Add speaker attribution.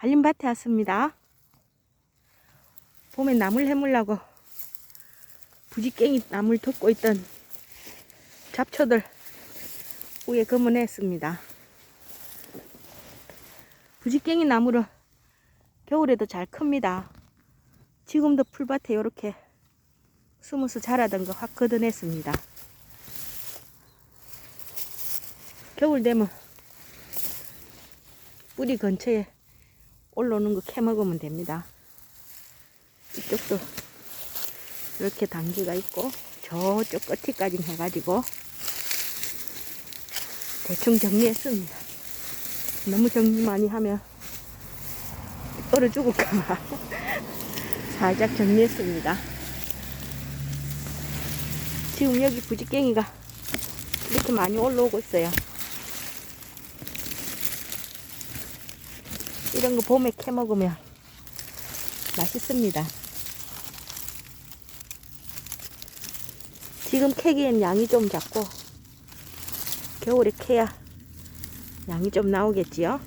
Speaker 1: 한림밭에 왔습니다. 봄에 나물 해물라고 부지깽이 나물 덮고 있던 잡초들 위에 검은했습니다. 부지깽이 나무는 겨울에도 잘 큽니다. 지금도 풀밭에 이렇게 스무스 자라던 거 확 걷어냈습니다. 겨울 되면 뿌리 근처에 올라오는 거 캐먹으면 됩니다. 이쪽도 이렇게 단기가 있고 저쪽 끝이까지 해가지고 대충 정리했습니다. 너무 정리 많이 하면 얼어 죽을까봐 살짝 정리했습니다. 지금 여기 부지깽이가 이렇게 많이 올라오고 있어요. 이런 거 봄에 캐 먹으면 맛있습니다. 지금 캐기엔 양이 좀 작고 겨울에 캐야 양이 좀 나오겠지요.